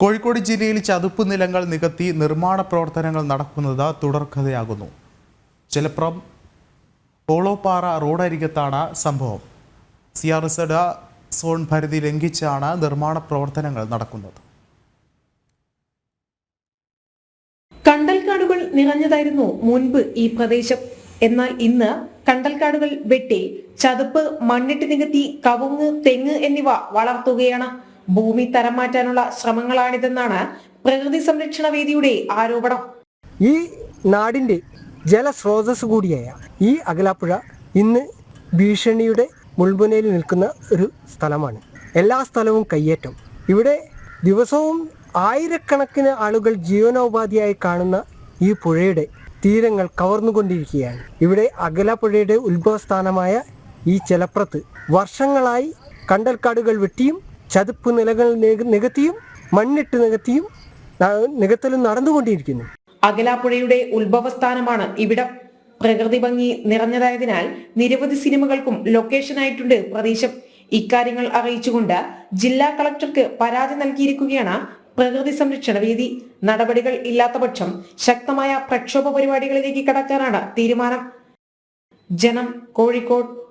കോഴിക്കോട് ജില്ലയിൽ ചതുപ്പ് നിലങ്ങൾ നികത്തി നിർമ്മാണ പ്രവർത്തനങ്ങൾ നടക്കുന്നത് തുടർക്കഥയാകുന്നു. ചിലപ്പുറം പോളോപ്പാറ റോഡരികത്താണ് സംഭവം. സി ആർ എസ് സോൺ പരിധി ലംഘിച്ചാണ് നിർമ്മാണ പ്രവർത്തനങ്ങൾ നടക്കുന്നത്. കണ്ടൽക്കാടുകൾ നിറഞ്ഞതായിരുന്നു മുൻപ് ഈ പ്രദേശം. എന്നാൽ ഇന്ന് കണ്ടൽക്കാടുകൾ വെട്ടി ചതുപ്പ് മണ്ണിട്ട് നികത്തി കവുങ്ങ് തെങ്ങ് എന്നിവ വളർത്തുകയാണ്. ഭൂമി തരം മാറ്റാനുള്ള ശ്രമങ്ങളാണിതെന്നാണ് പ്രകൃതി സംരക്ഷണ വേദിയുടെ ആരോപണം. ഈ നാടിന്റെ ജലസ്രോതസ് കൂടിയായ ഈ അകലാപ്പുഴ ഇന്ന് ഭീഷണിയുടെ മുൾമുനയിൽ നിൽക്കുന്ന ഒരു സ്ഥലമാണ്. എല്ലാ സ്ഥലവും കയ്യേറ്റം. ഇവിടെ ദിവസവും ആയിരക്കണക്കിന് ആളുകൾ ജീവനോപാധിയായി കാണുന്ന ഈ പുഴയുടെ തീരങ്ങൾ കവർന്നുകൊണ്ടിരിക്കുകയാണ്. ഇവിടെ അകലപ്പുഴയുടെ ഉത്ഭവസ്ഥാനമായ ഈ ചെലപ്രത്ത് വർഷങ്ങളായി കണ്ടൽക്കാടുകൾ വെട്ടിയും ചതുപ്പ് നിലകൾ നിക- നികത്തിയും മണ്ണിട്ട് നികത്തിയും നികത്തലും നടന്നുകൊണ്ടിരിക്കുന്നു. അകലാപ്പുഴയുടെ ഉത്ഭവസ്ഥാനമാണ് ഇവിടെ. പ്രകൃതി ഭംഗി നിറഞ്ഞതായതിനാൽ നിരവധി സിനിമകൾക്കും ലൊക്കേഷനായിട്ടുണ്ട് പ്രദേശം. ഇക്കാര്യങ്ങൾ അറിയിച്ചുകൊണ്ട് ജില്ലാ കളക്ടർക്ക് പരാതി നൽകിയിരിക്കുകയാണ് പ്രകൃതി സംരക്ഷണ വേദി. നടപടികൾ ഇല്ലാത്ത പക്ഷം ശക്തമായ പ്രക്ഷോഭ പരിപാടികളിലേക്ക് കടക്കാനാണ് തീരുമാനം. ജനം കോഴിക്കോട്